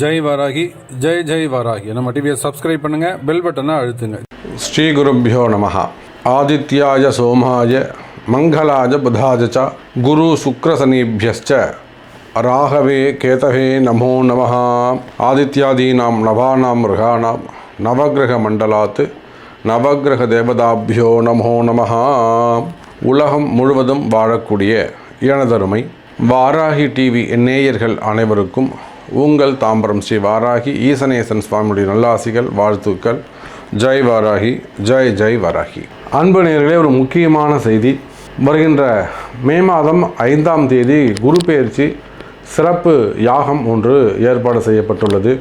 ஜெய் வராகி ஜெய் ஜெய் வராகி. நம்ம டிவியை சப்ஸ்கிரைப் பண்ணுங்கள் பெல் பட்டனை அழுத்துங்க. ஸ்ரீகுருப்போ நமஹா. ஆதித்யாய சோமாய மங்களாஜ புதாஜ ச குரு சுக்ரசனீபியஸ்ச ராகவே கேதவே நமோ நம ஆதித்யாதீனாம் நவானாம் மிருகாணாம் நவகிரக மண்டலாத் நவகிரக தேவதாபியோ நமோ நம உலகம் முழுவதும் வாழக்கூடிய எனதருமை வாராகி டிவி நேயர்கள் அனைவருக்கும் உங்கள் தாம்பரம் ஸ்ரீ வாராகி ஈசனேசன் சுவாமியுடைய நல்லாசிகள் வாழ்த்துக்கள். ஜெய் வாராகி ஜெய் ஜெய் வாராகி. அன்பு நேர்களே ஒரு முக்கியமான செய்தி. வருகின்ற மே மாதம் ஐந்தாம் தேதி குரு பெயர்ச்சி சிறப்பு யாகம் ஒன்று ஏற்பாடு செய்யப்பட்டுள்ளது.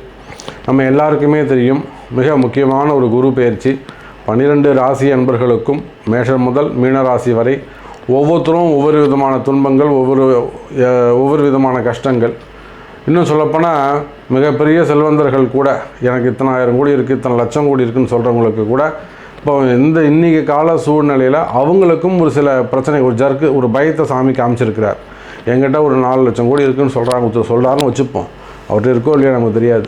நம்ம எல்லாருக்குமே தெரியும் மிக முக்கியமான ஒரு குரு பெயர்ச்சி பன்னிரெண்டு ராசி அன்பர்களுக்கும் மேஷம் முதல் மீன ராசி வரை ஒவ்வொருத்தரும் ஒவ்வொரு விதமான துன்பங்கள் ஒவ்வொரு ஒவ்வொரு விதமான கஷ்டங்கள். இன்னும் சொல்லப்போனால் மிகப்பெரிய செல்வந்தர்கள் கூட எனக்கு இத்தனை ஆயிரம் கோடி இருக்குது இத்தனை லட்சம் கோடி இருக்குதுன்னு சொல்கிறவங்களுக்கு கூட இப்போ இந்த இன்றைக்கி கால சூழ்நிலையில் அவங்களுக்கும் ஒரு சில பிரச்சனை ஒரு ஜர்க்கு ஒரு பயத்தை சாமி காமிச்சிருக்கிறார். எங்கிட்ட ஒரு நாலு லட்சம் கோடி இருக்குன்னு சொல்கிறாங்க ஒருத்தர் சொல்கிறாருன்னு வச்சுப்போம். அவர்கிட்ட இருக்கோ இல்லையா நமக்கு தெரியாது.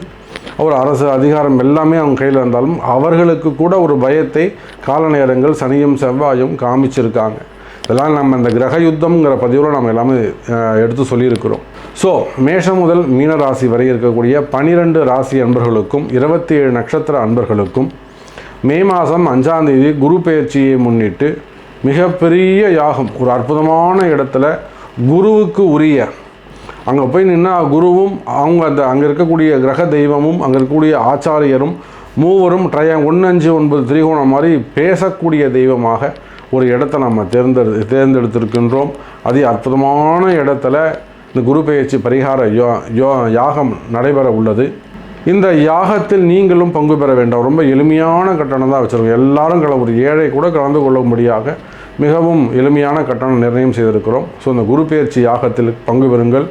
அவர் அரசு அதிகாரம் எல்லாமே அவங்க கையில் இருந்தாலும் அவர்களுக்கு கூட ஒரு பயத்தை கால நேரங்கள் சனியும் செவ்வாயும் காமிச்சிருக்காங்க. இதெல்லாம் நம்ம இந்த கிரக யுத்தம்ங்கிற பதிவில் நம்ம எல்லாமே எடுத்து சொல்லியிருக்கிறோம். ஸோ மேஷம் முதல் மீன ராசி வரை இருக்கக்கூடிய பனிரெண்டு ராசி அன்பர்களுக்கும் இருபத்தி ஏழு நட்சத்திர அன்பர்களுக்கும் மே மாதம் அஞ்சாம் தேதி குரு பெயர்ச்சியை முன்னிட்டு மிகப்பெரிய யாகம் ஒரு அற்புதமான இடத்துல குருவுக்கு உரிய. அங்கே போய் நின்னா குருவும் அவங்க அந்த அங்கே இருக்கக்கூடிய கிரக தெய்வமும் அங்கே இருக்கக்கூடிய ஆச்சாரியரும் மூவரும் ட்ரைய ஒன்று அஞ்சு ஒன்பது திரிகோணம் மாதிரி பேசக்கூடிய தெய்வமாக ஒரு இடத்த நம்ம தேர்ந்தெடு தேர்ந்தெடுத்திருக்கின்றோம். அதே அற்புதமான இடத்துல இந்த குரு பெயர்ச்சி பரிகார யோ யோ யாகம் நடைபெற உள்ளது. இந்த யாகத்தில் நீங்களும் பங்கு பெற வேண்டாம். ரொம்ப எளிமையான கட்டணம் தான் வச்சுருக்கோம். எல்லாரும் கல ஒரு ஏழை கூட கலந்து கொள்ளும்படியாக மிகவும் எளிமையான கட்டணம் நிர்ணயம் செய்திருக்கிறோம். ஸோ இந்த குரு பெயர்ச்சி யாகத்தில் பங்கு பெறுங்கள்.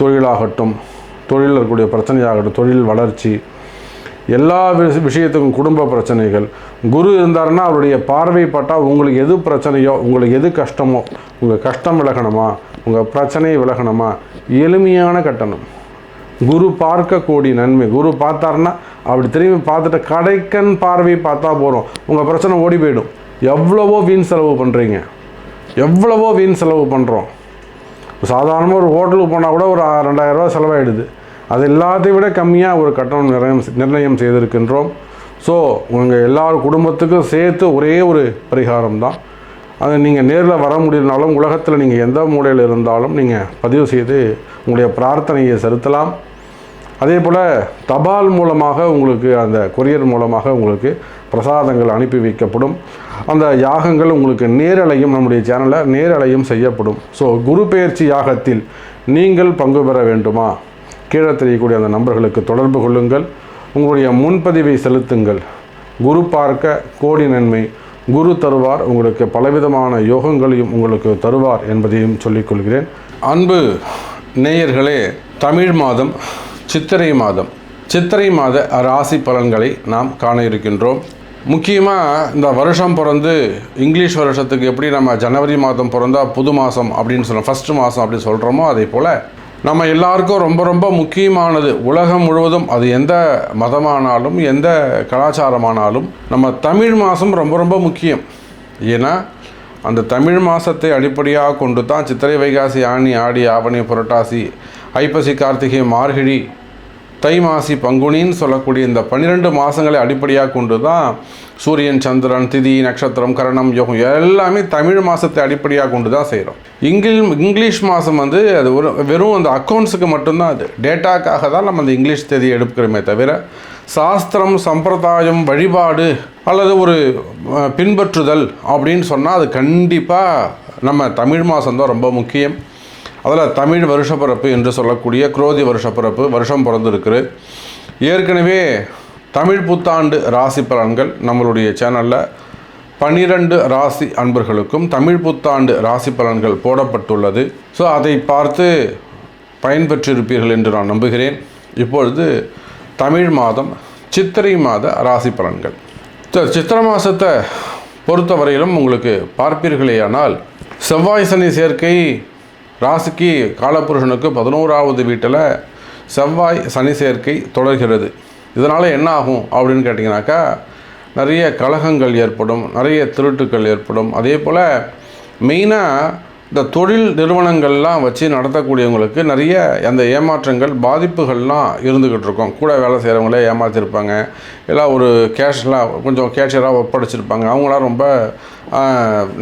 தொழிலாகட்டும் தொழிலில் இருக்கக்கூடிய பிரச்சனையாகட்டும் தொழில் வளர்ச்சி எல்லா விஷயத்துக்கும் குடும்ப பிரச்சனைகள். குரு இருந்தாருன்னா அவருடைய பார்வை பட்டால் உங்களுக்கு எது பிரச்சனையோ உங்களுக்கு எது கஷ்டமோ உங்கள் கஷ்டம் விலகணுமா? உங்கள் பிரச்சனை விலகணுமா? எளிமையான கட்டணம். குரு பார்க்கக்கூடிய நன்மை. குரு பார்த்தாருன்னா அப்படி திரும்பி பார்த்துட்டு கடைக்கன் பார்வை பார்த்தா போகிறோம் உங்கள் பிரச்சனை ஓடி போயிடும். எவ்வளவோ வீண் செலவு பண்ணுறீங்க எவ்வளவோ வீண் செலவு பண்ணுறோம் சாதாரணமாக ஒரு ஹோட்டலுக்கு போனால் கூட ஒரு ரெண்டாயிரரூவா ரெண்டாயிரம் செலவாயிடுது. அது எல்லாத்தையும் விட கம்மியாக ஒரு கட்டணம் நிர்ணயம் நிர்ணயம் செய்திருக்கின்றோம். ஸோ உங்கள் எல்லார் குடும்பத்துக்கும் சேர்த்து ஒரே ஒரு பரிகாரம் தான் அது நீங்கள் நேரில் வர முடியலனாலும் உலகத்தில் நீங்கள் எந்த மூலையில் இருந்தாலும் நீங்கள் பதிவு செய்து உங்களுடைய பிரார்த்தனையை செலுத்தலாம். அதே போல் தபால் மூலமாக உங்களுக்கு அந்த கொரியர் மூலமாக உங்களுக்கு பிரசாதங்கள் அனுப்பி வைக்கப்படும். அந்த யாகங்கள் உங்களுக்கு நேரலையும் நம்முடைய சேனலில் நேரலையும் செய்யப்படும். ஸோ குரு பெயர்ச்சி யாகத்தில் நீங்கள் பங்கு பெற வேண்டுமா? கீழே தெரியக்கூடிய அந்த நம்பர்களுக்கு தொடர்பு கொள்ளுங்கள். உங்களுடைய முன்பதிவை செலுத்துங்கள். குரு பார்க்க கோடி நன்மை. குரு தருவார் உங்களுக்கு பலவிதமான யோகங்களையும் உங்களுக்கு தருவார் என்பதையும் சொல்லிக்கொள்கிறேன் அன்பு நேயர்களே தமிழ் மாதம் சித்திரை மாதம். சித்திரை மாத ராசி பலன்களை நாம் காண இருக்கின்றோம். முக்கியமாக இந்த வருஷம் பிறந்து இங்கிலீஷ் வருஷத்துக்கு எப்படி நம்ம ஜனவரி மாதம் பிறந்தால் புது மாதம் அப்படின்னு சொல்ல ஃபஸ்ட்டு மாதம் அப்படின்னு சொல்கிறோமோ அதே போல் நம்ம எல்லாருக்கும் ரொம்ப ரொம்ப முக்கியமானது. உலகம் முழுவதும் அது எந்த மதமானாலும் எந்த கலாச்சாரமானாலும் நம்ம தமிழ் மாதம் ரொம்ப ரொம்ப முக்கியம். ஏன்னா அந்த தமிழ் மாதத்தை அடிப்படையாக கொண்டு தான் சித்திரை வைகாசி ஆணி ஆடி ஆவணி புரட்டாசி ஐப்பசி கார்த்திகை மார்கழி தை மாசி பங்குனின்னு சொல்லக்கூடிய இந்த பன்னிரெண்டு மாதங்களை அடிப்படையாக கொண்டு தான் சூரியன் சந்திரன் திதி நட்சத்திரம் கரணம் யோகம் எல்லாமே தமிழ் மாதத்தை அடிப்படையாக கொண்டு தான் செய்கிறோம் இங்கிலீஷ் இங்கிலீஷ் மாதம் வந்து அது ஒரு வெறும் அந்த அக்கௌண்ட்ஸுக்கு மட்டும்தான் அது. டேட்டாக்காக தான் நம்ம அந்த இங்கிலீஷ் தேதி எடுக்கிறோமே தவிர சாஸ்திரம் சம்பிரதாயம் வழிபாடு அல்லது ஒரு பின்பற்றுதல் அப்படின்னு சொன்னால் அது கண்டிப்பாக நம்ம தமிழ் மாதம் தான் ரொம்ப முக்கியம். அதில் தமிழ் வருஷப்பிறப்பு என்று சொல்லக்கூடிய குரோதி வருஷப்பிறப்பு வருஷம் பிறந்திருக்குது ஏற்கனவே தமிழ் புத்தாண்டு ராசி பலன்கள் நம்மளுடைய சேனலில் பன்னிரண்டு ராசி அன்பர்களுக்கும் தமிழ் புத்தாண்டு ராசி பலன்கள் போடப்பட்டுள்ளது. ஸோ அதை பார்த்து பயன்பெற்றிருப்பீர்கள் என்று நான் நம்புகிறேன். இப்பொழுது தமிழ் மாதம் சித்திரை மாத ராசி பலன்கள். சித்திர சித்திரை மாதத்தை பொறுத்தவரையிலும் உங்களுக்கு பார்ப்பீர்களேயானால் செவ்வாய் சனி சேர்க்கை ராசிக்கு காலபுருஷனுக்கு பதினோராவது வீட்டில் செவ்வாய் சனி சேர்க்கை தொடர்கிறது. இதனால் என்ன ஆகும் அப்படின்னு கேட்டிங்கனாக்கா நிறைய கலகங்கள் ஏற்படும் நிறைய திருட்டுக்கள் ஏற்படும். அதே போல் மெயினாக இந்த தொழில் நிறுவனங்கள்லாம் வச்சு நடத்தக்கூடியவங்களுக்கு நிறைய அந்த ஏமாற்றங்கள் பாதிப்புகள்லாம் இருந்துக்கிட்டு இருக்கும். கூட வேலை செய்கிறவங்களே ஏமாற்றிருப்பாங்க எல்லாம் ஒரு கேஷ்லாம் கொஞ்சம் கேஷியராக ஒப்படைச்சிருப்பாங்க. அவங்களாம் ரொம்ப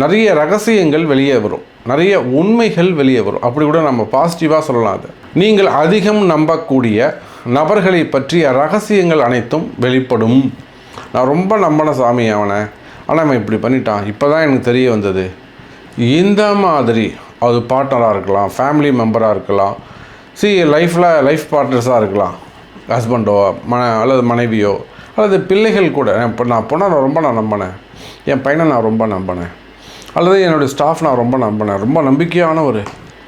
நிறைய ரகசியங்கள் வெளியே வரும். நிறைய உண்மைகள் வெளியே வரும். அப்படி கூட நம்ம பாசிட்டிவாக சொல்லலாம் அது. நீங்கள் அதிகம் நம்பக்கூடிய நபர்களை பற்றிய ரகசியங்கள் அனைத்தும் வெளிப்படும். நான் ரொம்ப நம்பின சாமி அவனை. ஆனால் அவன் இப்படி பண்ணிட்டான். இப்போ தான் எனக்கு தெரிய வந்தது. இந்த மாதிரி அது பார்ட்னராக இருக்கலாம் ஃபேமிலி மெம்பராக இருக்கலாம். சி லைஃப்பில் லைஃப் பார்ட்னர்ஸாக இருக்கலாம். ஹஸ்பண்டோ மன அல்லது மனைவியோ அல்லது பிள்ளைகள் கூட. இப்போ நான் பொண்ணை நான் ரொம்ப நான் நம்பினேன். என் பையனை நான் ரொம்ப நம்பினேன். அல்லது என்னுடைய ஸ்டாஃப் நான் ரொம்ப நம்பினேன். ரொம்ப நம்பிக்கையான ஒரு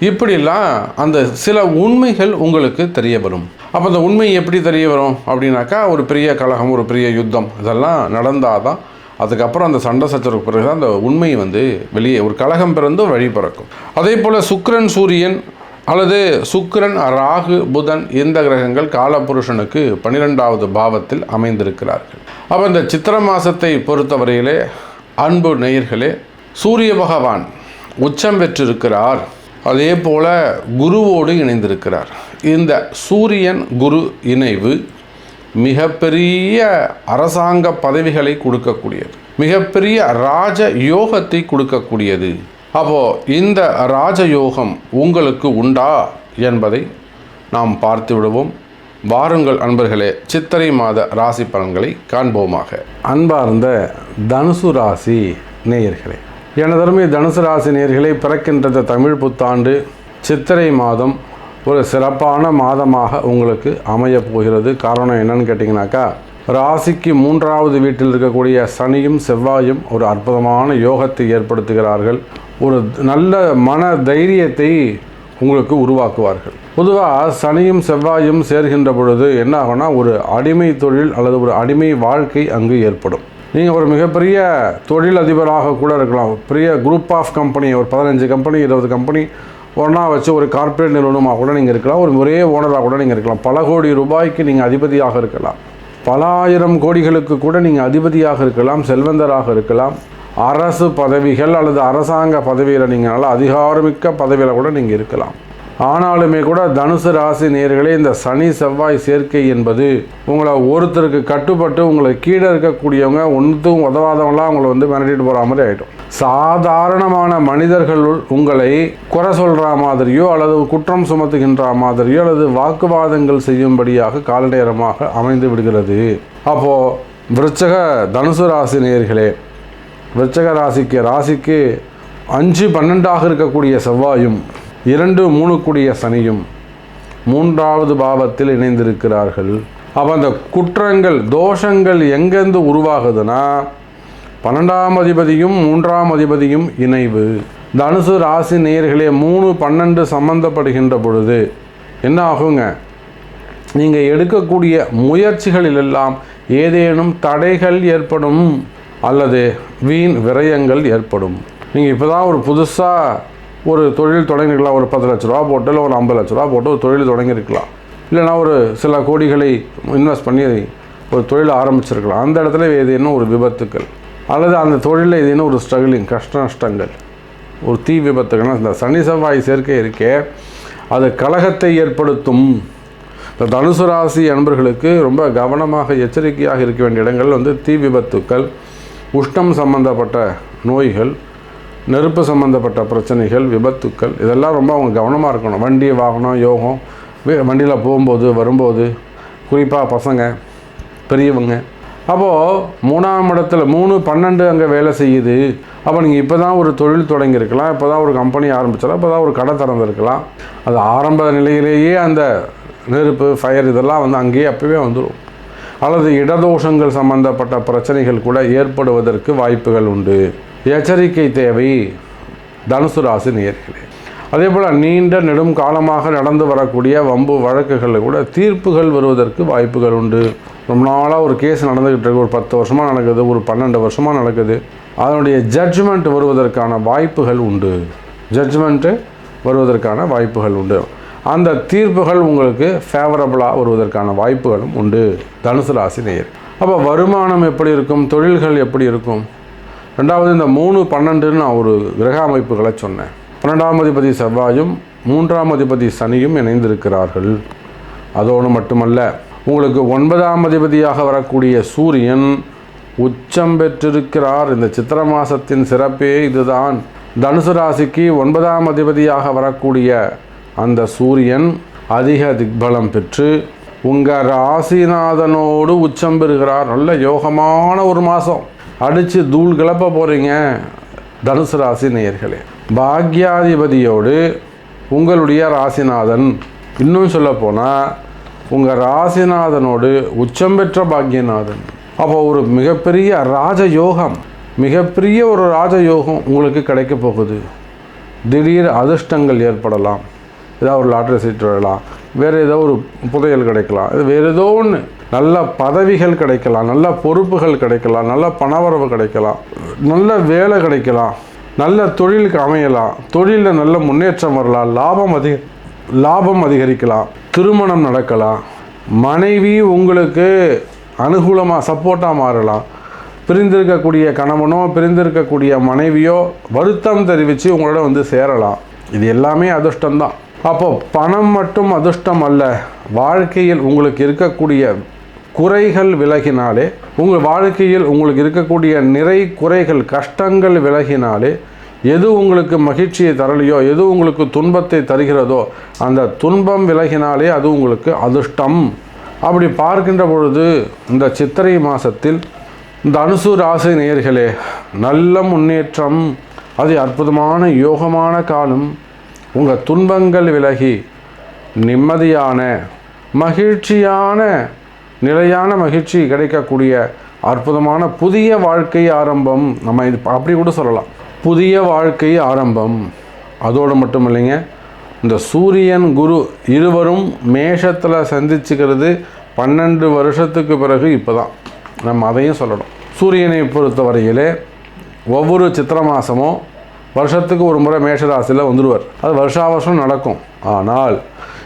இப்படிலாம் அந்த சில உண்மைகள் உங்களுக்கு தெரிய வரும். அப்போ அந்த உண்மை எப்படி தெரிய வரும் அப்படின்னாக்கா ஒரு பெரிய கலகம் ஒரு பெரிய யுத்தம் இதெல்லாம் நடந்தால் தான் அதுக்கப்புறம் அந்த சண்டை சச்சரவுக்கு பிறகு தான் அந்த உண்மை வந்து வெளியே ஒரு கலகம் பிறந்து வழி பிறக்கும். அதே போல் சுக்ரன் சூரியன் அல்லது சுக்கரன் ராகு புதன் இந்த கிரகங்கள் காலபுருஷனுக்கு பன்னிரெண்டாவது பாவத்தில் அமைந்திருக்கிறார்கள். அப்போ இந்த சித்திர மாதத்தை பொறுத்தவரையிலே அன்பு நேயர்களே சூரிய பகவான் உச்சம் பெற்றிருக்கிறார். அதே போல குருவோடு இணைந்திருக்கிறார். இந்த சூரியன் குரு இணைவு மிகப்பெரிய அரசாங்க பதவிகளை கொடுக்கக்கூடியது. மிகப்பெரிய ராஜ யோகத்தை கொடுக்கக்கூடியது. அப்போ இந்த ராஜயோகம் உங்களுக்கு உண்டா என்பதை நாம் பார்த்து விடுவோம். வாருங்கள் அன்பர்களே சித்திரை மாத ராசி பலன்களை காண்போமாக. அன்பார்ந்த தனுசு ராசி நேயர்களே எனதருமை தனுசு ராசி நேர்களை பிறக்கின்றது தமிழ் புத்தாண்டு. சித்திரை மாதம் ஒரு சிறப்பான மாதமாக உங்களுக்கு அமையப் போகிறது. காரணம் என்னன்னு கேட்டிங்கனாக்கா ராசிக்கு மூன்றாவது வீட்டில் இருக்கக்கூடிய சனியும் செவ்வாயும் ஒரு அற்புதமான யோகத்தை ஏற்படுத்துகிறார்கள். ஒரு நல்ல மன தைரியத்தை உங்களுக்கு உருவாக்குவார்கள். பொதுவாக சனியும் செவ்வாயும் சேர்கின்ற பொழுது என்ன ஆகும்னா ஒரு அடிமை தொழில் அல்லது ஒரு அடிமை வாழ்க்கை அங்கு ஏற்படும். நீங்கள் ஒரு மிகப்பெரிய தொழில் அதிபராக கூட இருக்கலாம். பெரிய குரூப் ஆஃப் கம்பெனி ஒரு பதினஞ்சு கம்பெனி இருபது கம்பெனி ஒன்றா வச்சு ஒரு கார்ப்பரேட் நிறுவனமாக கூட நீங்கள் இருக்கலாம். ஒரு ஒரே ஓனராக கூட நீங்கள் இருக்கலாம். பல கோடி ரூபாய்க்கு நீங்கள் அதிபதியாக இருக்கலாம். பல ஆயிரம் கோடிகளுக்கு கூட நீங்கள் அதிபதியாக இருக்கலாம் செல்வந்தராக இருக்கலாம். அரசு பதவிகள் அல்லது அரசாங்க பதவியில் நீங்கள் நல்லா அதிகாரமிக்க பதவியில் கூட நீங்கள் இருக்கலாம். ஆனாலுமே கூட தனுசு ராசி நேர்களே இந்த சனி செவ்வாய் சேர்க்கை என்பது உங்களை ஒருத்தருக்கு கட்டுப்பட்டு உங்களை கீழே இருக்கக்கூடியவங்க ஒன்றுத்தும் உதவாதவங்களாம் உங்களை வந்து மிரட்டிட்டு போகிற மாதிரி ஆகிடும் சாதாரணமான மனிதர்கள் உங்களை குறை சொல்கிற மாதிரியோ அல்லது குற்றம் சுமத்துகின்ற மாதிரியோ அல்லது வாக்குவாதங்கள் செய்யும்படியாக காலநேரமாக அமைந்து விடுகிறது. அப்போது விருச்சக தனுசு ராசி நேயர்களே விருச்சக ராசிக்கு ராசிக்கு அஞ்சு பன்னெண்டாக இருக்கக்கூடிய செவ்வாயும் இரண்டு மூணு கூடிய சனியும் மூன்றாவது பாவத்தில் இணைந்திருக்கிறார்கள். அப்போ அந்த குற்றங்கள் தோஷங்கள் எங்கேருந்து உருவாகுதுன்னா பன்னெண்டாம் அதிபதியும் மூன்றாம் அதிபதியும் இணைவு. தனுசு ராசி நேர்களே மூணு பன்னெண்டு சம்பந்தப்படுகின்ற பொழுது என்ன ஆகுங்க? நீங்கள் எடுக்கக்கூடிய முயற்சிகளிலெல்லாம் ஏதேனும் தடைகள் ஏற்படும் அல்லது வீண் விரயங்கள் ஏற்படும். நீங்கள் இப்போ தான் ஒரு புதுசாக ஒரு தொழில் தொடங்கிருக்கலாம். ஒரு பத்து லட்ச ரூபா போட்டு இல்லை ஒரு ஐம்பது லட்ச ரூபா போட்டு ஒரு தொழில் தொடங்கியிருக்கலாம் இல்லைனா ஒரு சில கோடிகளை இன்வெஸ்ட் பண்ணி ஒரு தொழில் ஆரம்பிச்சிருக்கலாம். அந்த இடத்துல ஏதேனும் ஒரு விபத்துக்கள். அல்லது அந்த தொழிலில் ஏதேனும் ஒரு ஸ்ட்ரகிளிங் கஷ்ட நஷ்டங்கள். ஒரு தீ விபத்துகள்னா இந்த சனி செவ்வாய் சேர்க்கை இருக்கே அது கலகத்தை ஏற்படுத்தும். இந்த தனுசு ராசி அன்பர்களுக்கு ரொம்ப கவனமாக எச்சரிக்கையாக இருக்க வேண்டிய இடங்கள் வந்து தீ விபத்துக்கள் உஷ்ணம் சம்பந்தப்பட்ட நோய்கள் நெருப்பு சம்மந்தப்பட்ட பிரச்சனைகள் விபத்துக்கள் இதெல்லாம் ரொம்ப அவங்க கவனமாக இருக்கணும். வண்டி வாகனம் யோகம் வண்டியில் போகும்போது வரும்போது குறிப்பாக பசங்க பெரியவங்க. அப்போது மூணாம் இடத்துல மூணு பன்னெண்டு அங்கே வேலை செய்யுது. அப்போ நீங்கள் இப்போ தான் ஒரு தொழில் தொடங்கியிருக்கலாம். இப்போ தான் ஒரு கம்பெனி ஆரம்பிச்சிடலாம் இப்போ தான் ஒரு கடை திறந்துருக்கலாம். அது ஆரம்ப நிலையிலேயே அந்த நெருப்பு ஃபயர் இதெல்லாம் வந்து அங்கேயே அப்போவே வந்துடும் அல்லது இடதோஷங்கள் சம்பந்தப்பட்ட பிரச்சனைகள் கூட ஏற்படுவதற்கு வாய்ப்புகள் உண்டு. எச்சரிக்கை தேவை. தனுசு ராசி நேர்களே அதே போல் நீண்ட நெடும் காலமாக நடந்து வரக்கூடிய வம்பு வழக்குகளில் கூட தீர்ப்புகள் வருவதற்கு வாய்ப்புகள் உண்டு. ரொம்ப நாளாக ஒரு கேஸ் நடந்துக்கிட்டு இருக்கு. ஒரு பத்து வருஷமாக நடக்குது ஒரு பன்னெண்டு வருஷமாக நடக்குது. அதனுடைய ஜட்ஜ்மெண்ட் வருவதற்கான வாய்ப்புகள் உண்டு. ஜட்ஜ்மெண்ட்டு வருவதற்கான வாய்ப்புகள் உண்டு. அந்த தீர்ப்புகள் உங்களுக்கு ஃபேவரபுளாக வருவதற்கான வாய்ப்புகளும் உண்டு. தனுசு ராசி நேயர் அப்போ வருமானம் எப்படி இருக்கும்? தொழில்கள் எப்படி இருக்கும்? ரெண்டாவது இந்த மூணு பன்னெண்டுன்னு நான் ஒரு கிரக அமைப்புகளை சொன்னேன். பன்னெண்டாம் அதிபதி செவ்வாயும் மூன்றாம் அதிபதி சனியும் இணைந்திருக்கிறார்கள். அதோடு மட்டுமல்ல உங்களுக்கு ஒன்பதாம் அதிபதியாக வரக்கூடிய சூரியன் உச்சம் பெற்றிருக்கிறார். இந்த சித்திர மாசத்தின் சிறப்பே இதுதான். தனுசு ராசிக்கு ஒன்பதாம் அதிபதியாக வரக்கூடிய அந்த சூரியன் அதிக திக்பலம் பெற்று உங்கள் ராசிநாதனோடு உச்சம் பெறுகிறார். நல்ல யோகமான ஒரு மாதம். அடித்து தூள் கிளப்ப போகிறீங்க தனுசு ராசி நேயர்களே. பாக்யாதிபதியோடு உங்களுடைய ராசிநாதன். இன்னும் சொல்லப்போனால் உங்கள் ராசிநாதனோடு உச்சம் பெற்ற பாக்யநாதன். அப்போ ஒரு மிகப்பெரிய ராஜயோகம் மிகப்பெரிய ஒரு ராஜயோகம் உங்களுக்கு கிடைக்க போகுது. திடீர் அதிர்ஷ்டங்கள் ஏற்படலாம். ஏதாவது ஒரு லாட்ரி சீட் வரலாம். வேறு ஏதோ ஒரு புதையல் கிடைக்கலாம். இது வேறு ஏதோ ஒன்று நல்ல பதவிகள் கிடைக்கலாம் நல்ல பொறுப்புகள் கிடைக்கலாம் நல்ல பணவரவு கிடைக்கலாம் நல்ல வேலை கிடைக்கலாம் நல்ல தொழிலுக்கு அமையலாம் தொழிலில் நல்ல முன்னேற்றம் வரலாம் லாபம் அதிக லாபம் அதிகரிக்கலாம் திருமணம் நடக்கலாம் மனைவி உங்களுக்கு அனுகூலமாக சப்போர்ட்டாக மாறலாம். பிரிந்திருக்கக்கூடிய கணவனோ பிரிந்திருக்கக்கூடிய மனைவியோ வருத்தம் தெரிவித்து உங்களோட வந்து சேரலாம். இது எல்லாமே அதிர்ஷ்டம்தான். அப்போ பணம் மட்டும் அதிர்ஷ்டம் அல்ல வாழ்க்கையில் உங்களுக்கு இருக்கக்கூடிய குறைகள் விலகினாலே உங்கள் வாழ்க்கையில் உங்களுக்கு இருக்கக்கூடிய நிறை குறைகள் கஷ்டங்கள் விலகினாலே எது உங்களுக்கு மகிழ்ச்சியை தரலையோ எது உங்களுக்கு துன்பத்தை தருகிறதோ அந்த துன்பம் விலகினாலே அது உங்களுக்கு அதிர்ஷ்டம். அப்படி பார்க்கின்ற பொழுது இந்த சித்திரை மாதத்தில் இந்த அனுசு ராசி நேயர்களே நல்ல முன்னேற்றம் அது அற்புதமான யோகமான காலம் உங்கள் துன்பங்கள் விலகி நிம்மதியான மகிழ்ச்சியான நிலையான மகிழ்ச்சி கிடைக்கக்கூடிய அற்புதமான புதிய வாழ்க்கை ஆரம்பம். நம்ம இது அப்படி கூட சொல்லலாம். புதிய வாழ்க்கை ஆரம்பம். அதோடு மட்டும் இல்லைங்க இந்த சூரியன் குரு இருவரும் மேஷத்தில் சந்திச்சுக்கிறது பன்னெண்டு வருஷத்துக்கு பிறகு இப்போ தான் நம்ம அதையும் சொல்லணும். சூரியனை பொறுத்த வரையிலே ஒவ்வொரு சித்திர மாதமும் வருஷத்துக்கு ஒரு முறை மேஷராசியில் வந்துடுவார் அது வருஷா வருஷம் நடக்கும். ஆனால்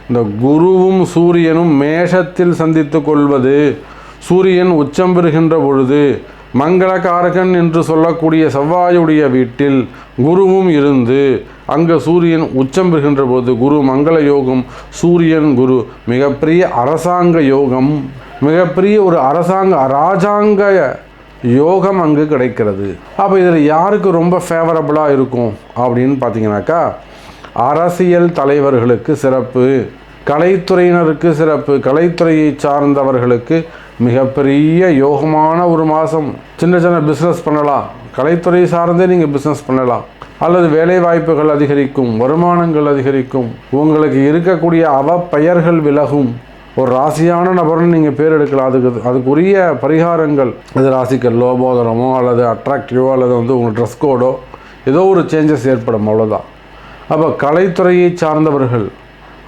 இந்த குருவும் சூரியனும் மேஷத்தில் சந்தித்து கொள்வது சூரியன் உச்சம் பெறுகின்ற பொழுது மங்களகாரகன் என்று சொல்லக்கூடிய செவ்வாயுடைய வீட்டில் குருவும் இருந்து அங்கே சூரியன் உச்சம் பெறுகின்ற போது குரு மங்கள யோகம் சூரியன் குரு மிகப்பெரிய அரசாங்க யோகம் மிகப்பெரிய ஒரு அரசாங்க ராஜாங்க யோகம் அங்கு கிடைக்கிறது. அப்போ இதில் யாருக்கு ரொம்ப ஃபேவரபுளாக இருக்கும் அப்படின்னு பார்த்தீங்கன்னாக்கா அரசியல் தலைவர்களுக்கு சிறப்பு கலைத்துறையினருக்கு சிறப்பு கலைத்துறையை சார்ந்தவர்களுக்கு மிகப்பெரிய யோகமான ஒரு மாதம். சின்ன சின்ன பிஸ்னஸ் பண்ணலாம். கலைத்துறை சார்ந்தே நீங்கள் பிஸ்னஸ் பண்ணலாம். அல்லது வேலை வாய்ப்புகள் அதிகரிக்கும் வருமானங்கள் அதிகரிக்கும். உங்களுக்கு இருக்கக்கூடிய அவப்பெயர்கள் விலகும். ஒரு ராசியான நபர்னு நீங்கள் பேர் எடுக்கலாம். அதுக்கு அதுக்குரிய பரிகாரங்கள். அது ராசிக்கு லோபோதரமோ அல்லது அட்ராக்டிவோ அல்லது வந்து உங்கள் ட்ரெஸ் கோடோ ஏதோ ஒரு சேஞ்சஸ் ஏற்படும். அவ்வளோதான் அப்போ கலைத்துறையை சார்ந்தவர்கள்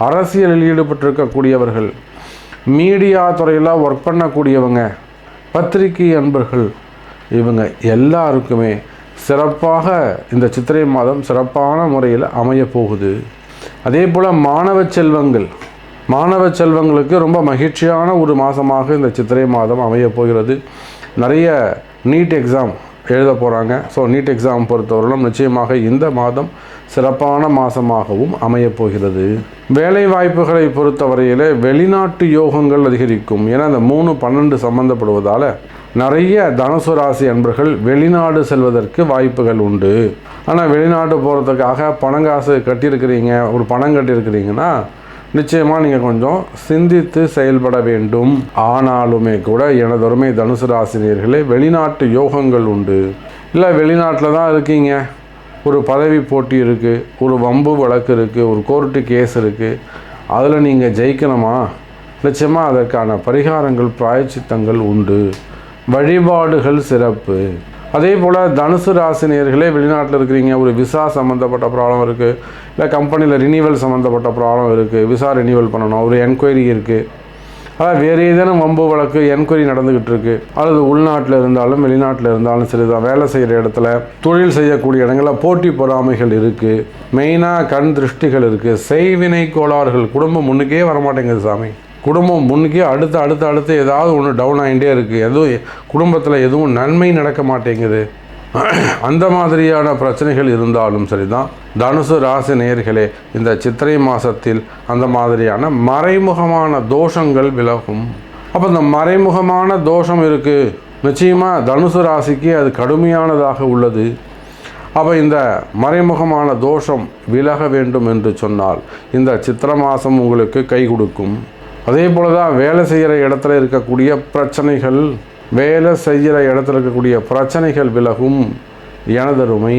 அரசியலில் ஈடுபட்டிருக்கக்கூடியவர்கள் மீடியா துறையில் ஒர்க் பண்ணக்கூடியவங்க பத்திரிகை அன்பர்கள் இவங்க எல்லாருக்குமே சிறப்பாக இந்த சித்திரை மாதம் சிறப்பான முறையில் அமையப் போகுது. அதே போல் மாணவ செல்வங்கள் மாணவ செல்வங்களுக்கு ரொம்ப மகிழ்ச்சியான ஒரு மாதமாக இந்த சித்திரை மாதம் அமையப் போகிறது. நிறைய நீட் எக்ஸாம் எழுத போகிறாங்க ஸோ நீட் எக்ஸாம் பொறுத்தவரையிலும் நிச்சயமாக இந்த மாதம் சிறப்பான மாதமாகவும் அமையப்போகிறது. வேலை வாய்ப்புகளை பொறுத்தவரையில் வெளிநாட்டு யோகங்கள் அதிகரிக்கும். ஏன்னா இந்த மூணு பன்னெண்டு சம்பந்தப்படுவதால் நிறைய தனுசு ராசி அன்பர்கள் வெளிநாடு செல்வதற்கு வாய்ப்புகள் உண்டு. ஆனால் வெளிநாட்டு போகிறதுக்காக பணங்காசு கட்டியிருக்கிறீங்க ஒரு பணம் கட்டியிருக்கிறீங்கன்னா நிச்சயமாக நீங்கள் கொஞ்சம் சிந்தித்து செயல்பட வேண்டும். ஆனாலுமே கூட எனதொருமை தனுசு ராசினியர்களே வெளிநாட்டு யோகங்கள் உண்டு. இல்லை வெளிநாட்டில் தான் இருக்கீங்க. ஒரு பதவி போட்டி இருக்குது ஒரு வம்பு வழக்கு இருக்குது ஒரு கோர்ட்டு கேஸ் இருக்குது அதில் நீங்கள் ஜெயிக்கணுமா? நிச்சயமாக அதற்கான பரிகாரங்கள் பிராயச்சித்தங்கள் உண்டு. வழிபாடுகள் சிறப்பு. அதே போல் தனுசு ராசினியர்களே வெளிநாட்டில் இருக்கிறீங்க ஒரு விசா சம்மந்தப்பட்ட ப்ராப்ளம் இருக்குது இல்லை கம்பெனியில் ரினியூவல் சம்மந்தப்பட்ட ப்ராப்ளம் இருக்குது விசா ரினியூவல் பண்ணணும் ஒரு என்கொயரி இருக்குது அதாவது வேறு ஏதேனும் வம்பு வழக்கு என்கொயரி நடந்துக்கிட்டு இருக்குது அல்லது உள்நாட்டில் இருந்தாலும் வெளிநாட்டில் இருந்தாலும் சரிதான். வேலை செய்கிற இடத்துல தொழில் செய்யக்கூடிய இடங்களில் போட்டி பொறாமைகள் இருக்குது மெயினாக கண் திருஷ்டிகள் இருக்குது செய்வினை கோளாறுகள் குடும்பம் முன்னுக்கே வரமாட்டேங்குது சாமி. குடும்பம் முன்னுக்கே அடுத்து அடுத்து அடுத்து ஏதாவது ஒன்று டவுன் ஆகிட்டே இருக்குது எதுவும் குடும்பத்தில் எதுவும் நன்மை நடக்க மாட்டேங்குது. அந்த மாதிரியான பிரச்சனைகள் இருந்தாலும் சரிதான். தனுசு ராசி நேர்களே இந்த சித்திரை மாதத்தில் அந்த மாதிரியான மறைமுகமான தோஷங்கள் விலகும். அப்போ இந்த மறைமுகமான தோஷம் இருக்குது நிச்சயமாக தனுசு ராசிக்கு அது கடுமையானதாக உள்ளது. அப்போ இந்த மறைமுகமான தோஷம் விலக வேண்டும் என்று சொன்னால் இந்த சித்திர மாதம் உங்களுக்கு கை கொடுக்கும். அதே போல தான் வேலை செய்கிற இடத்துல இருக்கக்கூடிய பிரச்சனைகள் வேலை செய்கிற இடத்துல இருக்கக்கூடிய பிரச்சனைகள் விலகும் எனதருமை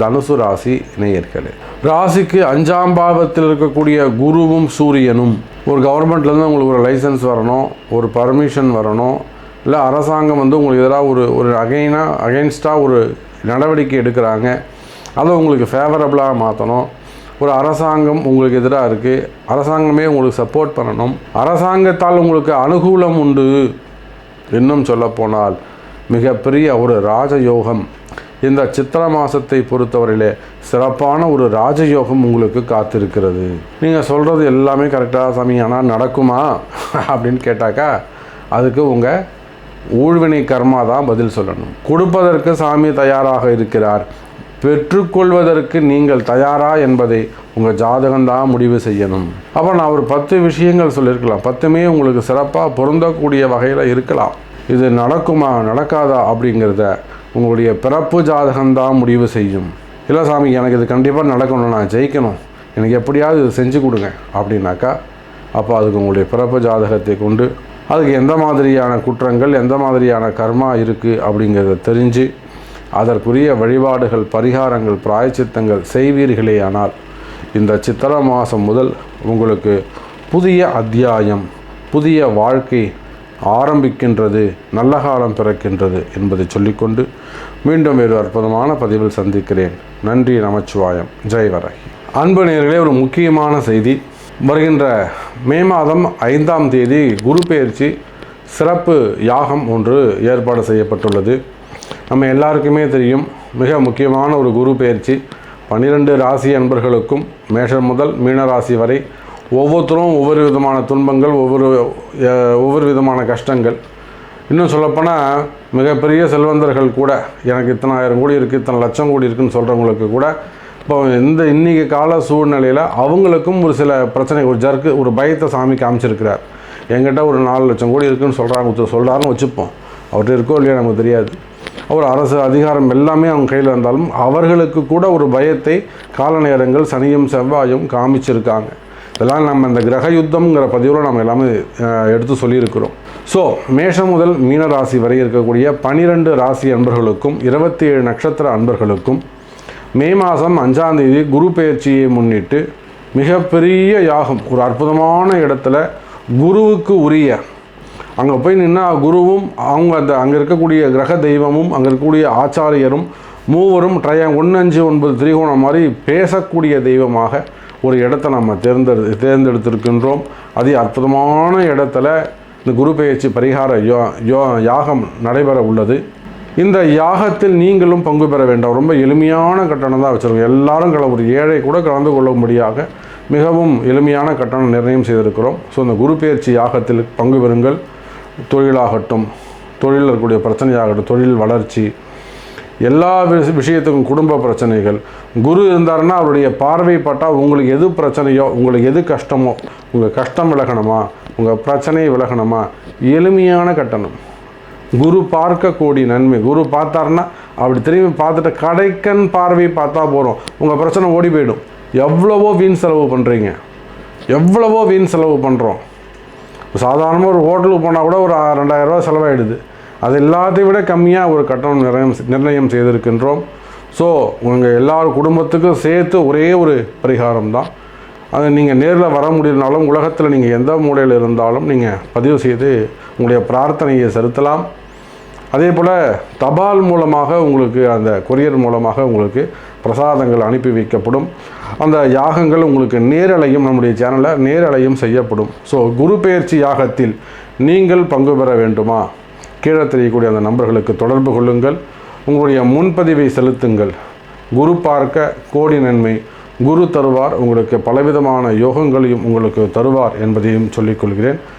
தனுசு ராசி நேயர்களே. ராசிக்கு அஞ்சாம் பாவத்தில் இருக்கக்கூடிய குருவும் சூரியனும் ஒரு கவர்மெண்ட்லேருந்து உங்களுக்கு ஒரு லைசன்ஸ் வரணும் ஒரு பர்மிஷன் வரணும் இல்லை அரசாங்கம் வந்து உங்களுக்கு எதிராக ஒரு ஒரு அகைனாக அகைன்ஸ்டாக ஒரு நடவடிக்கை எடுக்கிறாங்க அதை உங்களுக்கு ஃபேவரபுளாக மாற்றணும் ஒரு அரசாங்கம் உங்களுக்கு எதிராக இருக்குது அரசாங்கமே உங்களுக்கு சப்போர்ட் பண்ணணும். அரசாங்கத்தால் உங்களுக்கு அனுகூலம் உண்டு இன்னும் சொல்லப்போனால் மிகப்பெரிய ஒரு ராஜயோகம். இந்த சித்திர மாதத்தை பொறுத்தவரையிலே சிறப்பான ஒரு ராஜயோகம் உங்களுக்கு காத்திருக்கிறது. நீங்கள் சொல்கிறது எல்லாமே கரெக்டாக சாமி ஆனால் நடக்குமா? அப்படின்னு கேட்டாக்கா அதுக்கு உங்கள் ஊழ்வினை கர்மா தான் பதில் சொல்லணும். கொடுப்பதற்கு சாமி தயாராக இருக்கிறார். பெற்றுக்கொள்வதற்கு நீங்கள் தயாரா என்பதை உங்கள் ஜாதகம்தான் முடிவு செய்யணும். அப்போ நான் ஒரு பத்து விஷயங்கள் சொல்லியிருக்கலாம். பத்துமே உங்களுக்கு சிறப்பாக பொருந்தக்கூடிய வகையில் இருக்கலாம். இது நடக்குமா நடக்காதா அப்படிங்கிறத உங்களுடைய பிறப்பு ஜாதகம்தான் முடிவு செய்யும். இல்லை சாமி எனக்கு இது கண்டிப்பாக நடக்கணும். நான் ஜெயிக்கணும். எனக்கு எப்படியாவது இது செஞ்சு கொடுங்க அப்படின்னாக்கா அப்போ அதுக்கு உங்களுடைய பிறப்பு ஜாதகத்தை கொண்டு அதுக்கு எந்த மாதிரியான குற்றங்கள் எந்த மாதிரியான கர்மா இருக்குது அப்படிங்கிறத தெரிஞ்சு அதற்குரிய வழிபாடுகள் பரிகாரங்கள் பிராயச்சித்தங்கள் செய்வீர்களேயானால் இந்த சித்திர மாதம் முதல் உங்களுக்கு புதிய அத்தியாயம் புதிய வாழ்க்கை ஆரம்பிக்கின்றது நல்ல காலம் பிறக்கின்றது என்பதை சொல்லிக்கொண்டு மீண்டும் ஒரு அற்புதமான பதிவில் சந்திக்கிறேன். நன்றி நமச்சிவாயம். ஜெய்வரகி அன்பு நேர்களே ஒரு முக்கியமான செய்தி. வருகின்ற மே மாதம் ஐந்தாம் தேதி குரு பெயர்ச்சி சிறப்பு யாகம் ஒன்று ஏற்பாடு செய்யப்பட்டுள்ளது. நம்ம எல்லாருக்குமே தெரியும் மிக முக்கியமான ஒரு குரு பெயர்ச்சி பன்னிரெண்டு ராசி அன்பர்களுக்கும் மேஷம் முதல் மீன ராசி வரை ஒவ்வொருத்தரும் ஒவ்வொரு விதமான துன்பங்கள் ஒவ்வொரு ஒவ்வொரு விதமான கஷ்டங்கள். இன்னும் சொல்லப்போனால் மிகப்பெரிய செல்வந்தர்கள் கூட எனக்கு இத்தனை ஆயிரம் கோடி இருக்குது இத்தனை லட்சம் கோடி இருக்குதுன்னு சொல்கிறவங்களுக்கு கூட இப்போ இந்த இன்றைக்கி கால சூழ்நிலையில் அவங்களுக்கும் ஒரு சில பிரச்சனை ஒரு ஜர்க்கு ஒரு பயத்தை சாமி காமிச்சிருக்கிறார். என்கிட்ட ஒரு நாலு லட்சம் கோடி இருக்குன்னு சொல்கிறாங்க சொல்கிறாருன்னு வச்சுப்போம். அவர்கிட்ட இருக்கோ இல்லையா நமக்கு தெரியாது. ஒரு அரசு அதிகாரம் எல்லாமே அவங்க கையில் இருந்தாலும் அவர்களுக்கு கூட ஒரு பயத்தை கால நேரங்கள் சனியும் செவ்வாயும் காமிச்சிருக்காங்க. இதெல்லாம் நம்ம இந்த கிரக யுத்தம்ங்கிற பதிவில் நம்ம எல்லாமே எடுத்து சொல்லியிருக்கிறோம். ஸோ மேஷம் முதல் மீன ராசி வரை இருக்கக்கூடிய பனிரெண்டு ராசி அன்பர்களுக்கும் இருபத்தி ஏழு நட்சத்திர அன்பர்களுக்கும் மே மாதம் அஞ்சாம் தேதி குரு பெயர்ச்சியை முன்னிட்டு மிகப்பெரிய யாகம் ஒரு அற்புதமான இடத்துல குருவுக்கு உரிய அங்கே போய் நின்னா குருவும் அவங்க அந்த அங்கே இருக்கக்கூடிய கிரக தெய்வமும் அங்கே இருக்கக்கூடிய ஆச்சாரியரும் மூவரும் ட்ரையா ஒன்று அஞ்சு ஒன்பது திரிகோணம் மாதிரி பேசக்கூடிய தெய்வமாக ஒரு இடத்த நம்ம தேர்ந்தெடு தேர்ந்தெடுத்திருக்கின்றோம். அது அற்புதமான இடத்துல இந்த குரு பெயர்ச்சி பரிகார யோ யோ யாகம் நடைபெற உள்ளது. இந்த யாகத்தில் நீங்களும் பங்கு பெற வேண்டாம். ரொம்ப எளிமையான கட்டணம் தான் வச்சுருக்கோம். எல்லாரும் கல ஒரு ஏழை கூட கலந்து கொள்ளும்படியாக மிகவும் எளிமையான கட்டணம் நிர்ணயம் செய்திருக்கிறோம். ஸோ இந்த குரு பெயர்ச்சி யாகத்தில் பங்கு பெறுங்கள். தொழிலாகட்டும் தொழிலில் இருக்கக்கூடிய பிரச்சனையாகட்டும் தொழில் வளர்ச்சி எல்லா விஷயத்துக்கும் குடும்ப பிரச்சனைகள். குரு இருந்தாருன்னா அவருடைய பார்வை பட்டால் உங்களுக்கு எது பிரச்சனையோ உங்களுக்கு எது கஷ்டமோ உங்கள் கஷ்டம் விலகணுமா உங்கள் பிரச்சனை விலகணுமா? எளிமையான கட்டணம். குரு பார்க்கக்கூடிய நன்மை. குரு பார்த்தாருன்னா அப்படி திரும்பி பார்த்துட்டு கடைக்கன் பார்வை பார்த்தா போகிறோம் உங்கள் பிரச்சனை ஓடி போயிடும். எவ்வளவோ வீண் செலவு பண்ணுறீங்க எவ்வளவோ வீண் செலவு பண்ணுறோம் சாதாரணமாக ஒரு ஹோட்டலுக்கு போனால் கூட ஒரு ரெண்டாயிரரூவா செலவாயிடுது. அது எல்லாத்தையும் விட கம்மியாக ஒரு கட்டணம் நிர்ணயம் நிர்ணயம் செய்திருக்கின்றோம். ஸோ உங்கள் எல்லார் குடும்பத்துக்கும் சேர்த்து ஒரே ஒரு பரிகாரம் தான். அது நீங்கள் நேரில் வர முடியலனாலும் உலகத்தில் நீங்கள் எந்த மூலையில் இருந்தாலும் நீங்கள் பதிவு செய்து உங்களுடைய பிரார்த்தனையை செலுத்தலாம். அதே போல் தபால் மூலமாக உங்களுக்கு அந்த கொரியர் மூலமாக உங்களுக்கு பிரசாதங்கள் அனுப்பி வைக்கப்படும். அந்த யாகங்கள் உங்களுக்கு நேரலையும் நம்முடைய சேனலில் நேரலையும் செய்யப்படும். ஸோ குரு பெயர்ச்சி யாகத்தில் நீங்கள் பங்கு பெற வேண்டுமா? கீழே தெரியக்கூடிய அந்த நம்பர்களுக்கு தொடர்பு கொள்ளுங்கள். உங்களுடைய முன்பதிவை செலுத்துங்கள். குரு பார்க்க கோடி நன்மை. குரு தருவார். உங்களுக்கு பலவிதமான யோகங்களையும் உங்களுக்கு தருவார் என்பதையும் சொல்லிக்கொள்கிறேன்